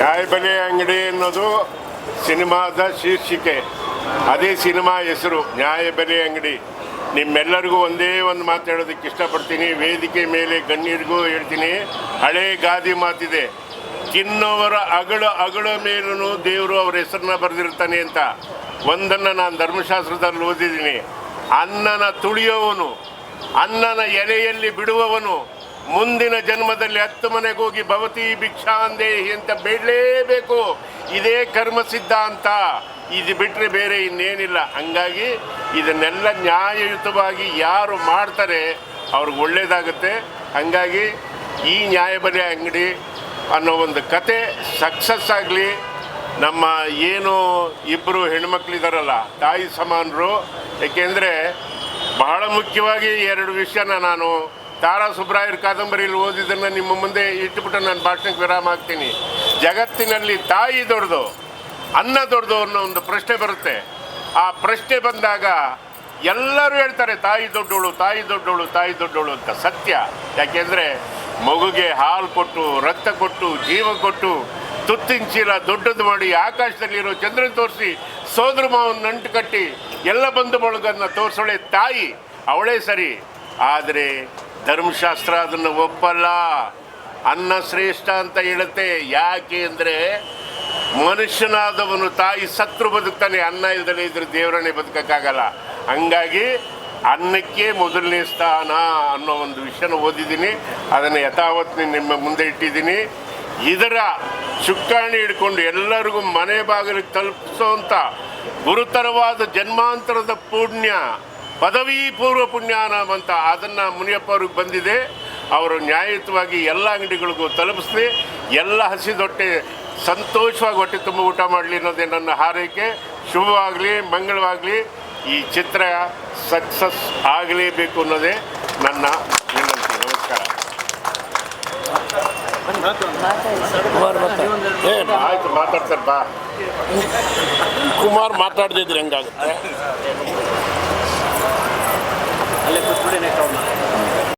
ನ್ಯಾಯಬೆಲೆ ಅಂಗಡಿ ಅನ್ನೋದು ಸಿನಿಮಾದ ಶೀರ್ಷಿಕೆ. ಅದೇ ಸಿನಿಮಾ ಹೆಸರು ನ್ಯಾಯಬೆಲೆ ಅಂಗಡಿ. ನಿಮ್ಮೆಲ್ಲರಿಗೂ ಒಂದೇ ಒಂದು ಮಾತು ಹೇಳೋದಕ್ಕೆ ಇಷ್ಟಪಡ್ತೀನಿ. ವೇದಿಕೆ ಮೇಲೆ ಗಣ್ಯರಿಗೂ ಹೇಳ್ತೀನಿ, ಹಳೇ ಗಾದಿ ಮಾತಿದೆ. ತಿನ್ನೋವರ ಅಗಳ ಅಗಳ ಮೇಲೂ ದೇವರು ಅವರ ಹೆಸರನ್ನ ಬರೆದಿರ್ತಾನೆ ಅಂತ. ಒಂದನ್ನು ನಾನು ಧರ್ಮಶಾಸ್ತ್ರದಲ್ಲಿ ಓದಿದ್ದೀನಿ. ಅನ್ನನ ತುಳಿಯೋವನು ಅನ್ನನ ಎಲೆಯಲ್ಲಿ ಬಿಡುವವನು ಮುಂದಿನ ಜನ್ಮದಲ್ಲಿ ಹತ್ತು ಮನೆಗೆ ಹೋಗಿ ಭವತಿ ಭಿಕ್ಷಾಂದೇಹಿ ಅಂತ ಬೇಡಲೇಬೇಕು. ಇದೇ ಕರ್ಮ ಸಿದ್ಧಾಂತ. ಇದು ಬಿಟ್ಟರೆ ಬೇರೆ ಇನ್ನೇನಿಲ್ಲ. ಹಂಗಾಗಿ ಇದನ್ನೆಲ್ಲ ನ್ಯಾಯಯುತವಾಗಿ ಯಾರು ಮಾಡ್ತಾರೆ ಅವ್ರಿಗೆ ಒಳ್ಳೇದಾಗುತ್ತೆ. ಹಂಗಾಗಿ ಈ ನ್ಯಾಯಬಲಿ ಅಂಗಡಿ ಅನ್ನೋ ಒಂದು ಕತೆ ಸಕ್ಸಸ್ ಆಗಲಿ. ನಮ್ಮ ಏನು ಇಬ್ಬರು ಹೆಣ್ಮಕ್ಳಿದಾರಲ್ಲ, ತಾಯಿ ಸಮಾನರು. ಏಕೆಂದರೆ ಬಹಳ ಮುಖ್ಯವಾಗಿ ಎರಡು ವಿಷಯನ ನಾನು ತಾರಾ ಸುಬ್ರಾಯರ್ ಕಾದಂಬರಿಯಲ್ಲಿ ಓದಿದ್ದನ್ನು ನಿಮ್ಮ ಮುಂದೆ ಇಟ್ಟುಬಿಟ್ಟು ನಾನು ಭಾಷಣಕ್ಕೆ ವಿರಾಮ ಆಗ್ತೀನಿ ಜಗತ್ತಿನಲ್ಲಿ ತಾಯಿ ದೊಡ್ದು ಅನ್ನ ದೊಡ್ದು ಅನ್ನೋ ಒಂದು ಪ್ರಶ್ನೆ ಬರುತ್ತೆ. ಆ ಪ್ರಶ್ನೆ ಬಂದಾಗ ಎಲ್ಲರೂ ಹೇಳ್ತಾರೆ, ತಾಯಿ ದೊಡ್ಡೋಳು ತಾಯಿ ದೊಡ್ಡೋಳು ತಾಯಿ ದೊಡ್ಡೋಳು ಅಂತ ಸತ್ಯ. ಯಾಕೆಂದರೆ ಮಗುಗೆ ಹಾಲು ಕೊಟ್ಟು, ರಕ್ತ ಕೊಟ್ಟು, ಜೀವ ಕೊಟ್ಟು, ತುತ್ತಿನ ಚೀಲ ದೊಡ್ಡದು ಮಾಡಿ ಆಕಾಶದಲ್ಲಿರೋ ಚಂದ್ರನ ತೋರಿಸಿ ಸೋದರ ಮಾವನ ನಂಟು ಕಟ್ಟಿ ಎಲ್ಲ ಬಂಧು ಬಳಗನ್ನು ತೋರಿಸೋಳೆ ತಾಯಿ. ಅವಳೇ ಸರಿ. ಆದರೆ ಧರ್ಮಶಾಸ್ತ್ರ ಅದನ್ನು ಒಪ್ಪಲ್ಲ. ಅನ್ನ ಶ್ರೇಷ್ಠ ಅಂತ ಹೇಳುತ್ತೆ. ಯಾಕೆ ಅಂದರೆ ಮನುಷ್ಯನಾದವನು ತಾಯಿ ಸತ್ರು ಬದುಕ್ತಾನೆ. ಅನ್ನ ಇಲ್ದಲೇ ಇದ್ರೆ ದೇವರನ್ನೇ ಬದುಕೋಕ್ಕಾಗಲ್ಲ. ಹಂಗಾಗಿ ಅನ್ನಕ್ಕೆ ಮೊದಲನೇ ಸ್ಥಾನ ಅನ್ನೋ ಒಂದು ವಿಷಯನ ಓದಿದ್ದೀನಿ. ಅದನ್ನು ಯಥಾವತ್ ನಿಮ್ಮ ಮುಂದೆ ಇಟ್ಟಿದ್ದೀನಿ. ಇದರ ಚುಕ್ಕಾಣಿ ಹಿಡ್ಕೊಂಡು ಎಲ್ಲರಿಗೂ ಮನೆ ಬಾಗಿಲಿಗೆ ಅಂತ ಗುರುತರವಾದ ಜನ್ಮಾಂತರದ ಪುಣ್ಯ ಪದವಿ ಪೂರ್ವ ಪುಣ್ಯ ಅಂತ ಅದನ್ನು ಮುನಿಯಪ್ಪ ಅವ್ರಿಗೆ ಬಂದಿದೆ. ಅವರು ನ್ಯಾಯಯುತವಾಗಿ ಎಲ್ಲ ಅಂಗಡಿಗಳಿಗೂ ತಲುಪಿಸ್ಲಿ. ಎಲ್ಲ ಹಸಿದೊಟ್ಟೆ ಸಂತೋಷವಾಗಿ ಹೊಟ್ಟೆ ತುಂಬ ಊಟ ಮಾಡಲಿ ಅನ್ನೋದೇ ನನ್ನ ಹಾರೈಕೆ. ಶುಭವಾಗಲಿ ಮಂಗಳವಾಗಲಿ. ಈ ಚಿತ್ರ ಸಕ್ಸಸ್ ಆಗಲೇಬೇಕು ಅನ್ನೋದೇ ನನ್ನ ವಿನಂತಿ. ನಮಸ್ಕಾರ. ಆಯ್ತು ಮಾತಾಡ್ತಾರೆ ಬಾ. ಕುಮಾರ್ ಮಾತಾಡ್ದಿದ್ರೆ ಹೆಂಗಾಗುತ್ತೆ?